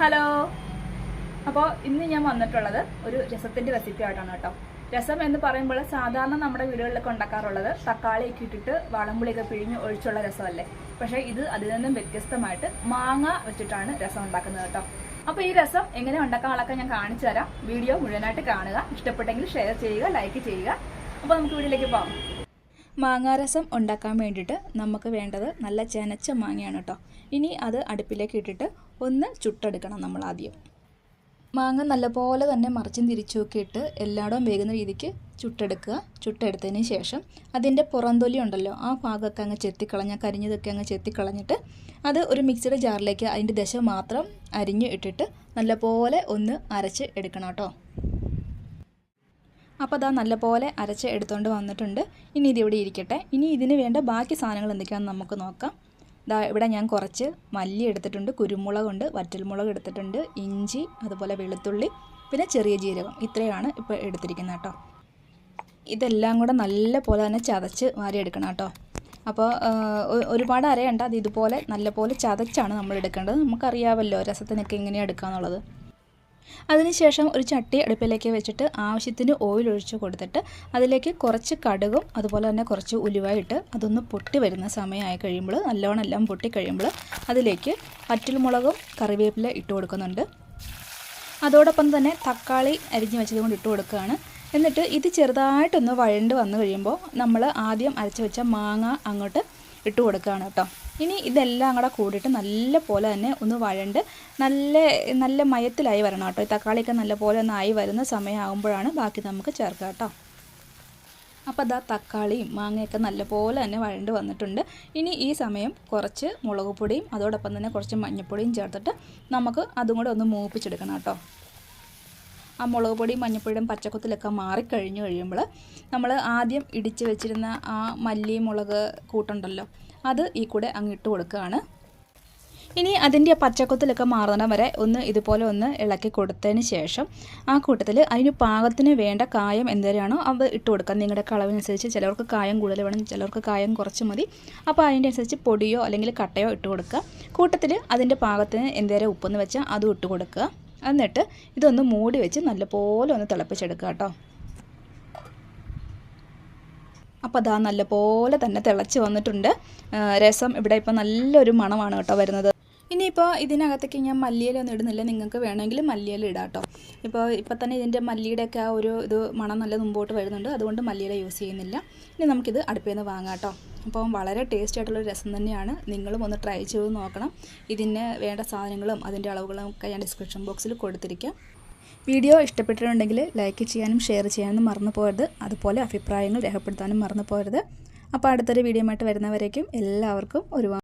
Hello. അപ്പോൾ ഇന്ന് ഞാൻ വന്നിട്ടുള്ളത് ഒരു രസത്തിന്റെ റെസിപ്പി ആയിട്ടാണ് കേട്ടോ. രസം എന്ന് പറയുമ്പോൾ സാധാരണ നമ്മുടെ വീടുകളിലൊക്കെ ഉണ്ടാക്കാറുള്ളത് തക്കാളിയൊക്കെ ഇട്ടിട്ട് വളമ്പുളിയൊക്കെ പിഴിഞ്ഞ് ഒഴിച്ചുള്ള രസമല്ലേ? പക്ഷേ ഇത് അതിൽ നിന്നും വ്യത്യസ്തമായിട്ട് മാങ്ങ വെച്ചിട്ടാണ് രസം ഉണ്ടാക്കുന്നത് കേട്ടോ. അപ്പോൾ ഈ രസം എങ്ങനെ ഉണ്ടാക്കാനുള്ളതൊക്കെ ഞാൻ കാണിച്ചു തരാം. വീഡിയോ മുഴുവനായിട്ട് കാണുക. ഇഷ്ടപ്പെട്ടെങ്കിൽ ഷെയർ ചെയ്യുക ലൈക്ക് ചെയ്യുക. അപ്പോൾ നമുക്ക് വീട്ടിലേക്ക് പോകാം മാങ്ങാരസം ഉണ്ടാക്കാൻ വേണ്ടിയിട്ട് നമുക്ക് വേണ്ടത് നല്ല ചെനച്ച മാങ്ങയാണ് കേട്ടോ. ഇനി അത് അടുപ്പിലേക്ക് ഇട്ടിട്ട് ഒന്ന് ചുട്ടെടുക്കണം നമ്മൾ ആദ്യം. മാങ്ങ നല്ലപോലെ തന്നെ മറിച്ചും തിരിച്ചുമൊക്കെ ഇട്ട് എല്ലായിടവും വേകുന്ന രീതിക്ക് ചുട്ടെടുക്കുക. ചുട്ടെടുത്തതിന് ശേഷം അതിന്റെ പുറന്തൊലി ഉണ്ടല്ലോ ആ ഭാഗമൊക്കെ അങ്ങ് ചെത്തിക്കളഞ്ഞ കരിഞ്ഞതൊക്കെ അങ്ങ് ചെത്തിക്കളഞ്ഞിട്ട് അത് ഒരു മിക്സിയുടെ ജാറിലേക്ക് അതിന്റെ ദശ മാത്രം അരിഞ്ഞ് ഇട്ടിട്ട് നല്ലപോലെ ഒന്ന് അരച്ച് എടുക്കണം കേട്ടോ. അപ്പോൾ അതാ നല്ലപോലെ അരച്ച് എടുത്തുകൊണ്ട് വന്നിട്ടുണ്ട്. ഇനി ഇതിവിടെ ഇരിക്കട്ടെ. ഇനി ഇതിന് വേണ്ട ബാക്കി സാധനങ്ങൾ എന്തൊക്കെയാണെന്ന് നമുക്ക് നോക്കാം. ദാ ഇവിടെ ഞാൻ കുറച്ച് മല്ലി എടുത്തിട്ടുണ്ട് കുരുമുളകുണ്ട് വറ്റൽമുളക് എടുത്തിട്ടുണ്ട് ഇഞ്ചി അതുപോലെ വെളുത്തുള്ളി പിന്നെ ചെറിയ ജീരകം. ഇത്രയാണ് ഇപ്പോൾ എടുത്തിരിക്കുന്നത് കേട്ടോ. ഇതെല്ലാം കൂടെ നല്ല പോലെ തന്നെ ചതച്ച് വാരിയെടുക്കണം കേട്ടോ. അപ്പോൾ ഒരുപാട് അരയണ്ട അത് ഇതുപോലെ നല്ല പോലെ ചതച്ചാണ് നമ്മൾ എടുക്കേണ്ടത്. നമുക്കറിയാമല്ലോ രസത്തിനൊക്കെ എങ്ങനെയാണ് എടുക്കാന്നുള്ളത്. അതിനുശേഷം ഒരു ചട്ടി അടുപ്പിലേക്ക് വെച്ചിട്ട് ആവശ്യത്തിന് ഓയിൽ ഒഴിച്ച് കൊടുത്തിട്ട് അതിലേക്ക് കുറച്ച് കടുകും അതുപോലെ തന്നെ കുറച്ച് ഉലുവായിട്ട് അതൊന്ന് പൊട്ടി വരുന്ന സമയമായി കഴിയുമ്പോൾ നല്ലോണം എല്ലാം പൊട്ടി കഴിയുമ്പോൾ അതിലേക്ക് വറ്റൽമുളകും കറിവേപ്പില ഇട്ട് കൊടുക്കുന്നുണ്ട്. അതോടൊപ്പം തന്നെ തക്കാളി അരിഞ്ഞ് വെച്ചത് കൊണ്ട് ഇട്ട് കൊടുക്കുകയാണ്. എന്നിട്ട് ഇത് ചെറുതായിട്ടൊന്ന് വഴണ്ട് വന്നു കഴിയുമ്പോൾ നമ്മൾ ആദ്യം അരച്ച് വെച്ച മാങ്ങ അങ്ങോട്ട് ഇട്ട് കൊടുക്കുകയാണ് കേട്ടോ. ഇനി ഇതെല്ലാം കൂടെ കൂടിയിട്ട് നല്ല പോലെ തന്നെ ഒന്ന് വഴണ്ട് നല്ല നല്ല മയത്തിലായി വരണം കേട്ടോ. ഈ തക്കാളിയൊക്കെ നല്ല പോലെ ഒന്ന് ആയി വരുന്ന സമയമാകുമ്പോഴാണ് ബാക്കി നമുക്ക് ചേർക്കുക കേട്ടോ. അപ്പോൾ അതാ തക്കാളിയും മാങ്ങയൊക്കെ നല്ലപോലെ തന്നെ വഴണ്ട് വന്നിട്ടുണ്ട്. ഇനി ഈ സമയം കുറച്ച് മുളക് പൊടിയും അതോടൊപ്പം തന്നെ കുറച്ച് മഞ്ഞൾപ്പൊടിയും ചേർത്തിട്ട് നമുക്ക് അതും കൂടെ ഒന്ന് മൂപ്പിച്ചെടുക്കണം കേട്ടോ. ആ മുളക് പൊടിയും മഞ്ഞൾപ്പൊടിയും പച്ചക്കുത്തിലൊക്കെ മാറിക്കഴിഞ്ഞു കഴിയുമ്പോൾ നമ്മൾ ആദ്യം ഇടിച്ച് വെച്ചിരുന്ന ആ മല്ലി മുളക് കൂട്ടുണ്ടല്ലോ അത് ഈ കൂടെ അങ്ങ് ഇട്ട് കൊടുക്കുകയാണ്. ഇനി അതിന്റെ പച്ചക്കുത്തിലൊക്കെ മാറുന്ന വരെ ഒന്ന് ഇതുപോലെ ഒന്ന് ഇളക്കി കൊടുത്തതിന് ശേഷം ആ കൂട്ടത്തിൽ അതിന് പാകത്തിന് വേണ്ട കായം എന്തരാണോ അത് ഇട്ട് കൊടുക്കുക. നിങ്ങളുടെ കളവിനനുസരിച്ച് ചിലവർക്ക് കായം കൂടുതൽ വേണം ചിലവർക്ക് കായം കുറച്ച് മതി. അപ്പോൾ അതിന്റെ അനുസരിച്ച് പൊടിയോ അല്ലെങ്കിൽ കട്ടയോ ഇട്ട് കൊടുക്കുക. കൂട്ടത്തിൽ അതിന്റെ പാകത്തിന് എന്തേരം ഉപ്പെന്ന് വെച്ചാൽ അതും ഇട്ട് കൊടുക്കുക. എന്നിട്ട് ഇതൊന്ന് മൂടി വെച്ച് നല്ലപോലെ ഒന്ന് തിളപ്പിച്ചെടുക്കുക കേട്ടോ. അപ്പോൾ അതാ നല്ലപോലെ തന്നെ തിളച്ച് വന്നിട്ടുണ്ട്. രസം ഇവിടെ ഇപ്പോൾ നല്ലൊരു മണമാണ് കേട്ടോ വരുന്നത്. ഇനിയിപ്പോൾ ഇതിനകത്തേക്ക് ഞാൻ മല്ലിയിലൊന്നും ഇടുന്നില്ല. നിങ്ങൾക്ക് വേണമെങ്കിൽ മല്ലിയില ഇടാം കേട്ടോ ഇപ്പോൾ ഇപ്പോൾ തന്നെ ഇതിന്റെ മല്ലിയുടെയൊക്കെ ആ ഒരു ഇത് മണം നല്ല മുമ്പോട്ട് വരുന്നുണ്ട്. അതുകൊണ്ട് മല്ലിയില യൂസ് ചെയ്യുന്നില്ല. ഇനി നമുക്കിത് അടുപ്പിൽ നിന്ന് വാങ്ങാം കേട്ടോ അപ്പോൾ വളരെ ടേസ്റ്റ് ആയിട്ടുള്ള രസം തന്നെയാണ്. നിങ്ങളും ഒന്ന് ട്രൈ ചെയ്ത് നോക്കണം. ഇതിന് വേണ്ട സാധനങ്ങളും അതിന്റെ അളവുകളും ഒക്കെ ഞാൻ ഡിസ്ക്രിപ്ഷൻ ബോക്സിൽ കൊടുത്തിരിക്കാം. വീഡിയോ ഇഷ്ടപ്പെട്ടിട്ടുണ്ടെങ്കിൽ ലൈക്ക് ചെയ്യാനും ഷെയർ ചെയ്യാനും മറന്നു പോകരുത്. അതുപോലെ അഭിപ്രായങ്ങൾ രേഖപ്പെടുത്താനും മറന്നു പോകരുത്. അപ്പോൾ അടുത്തൊരു വീഡിയോ ആയിട്ട് വരുന്നവരേക്കും എല്ലാവർക്കും ഒരുപാട്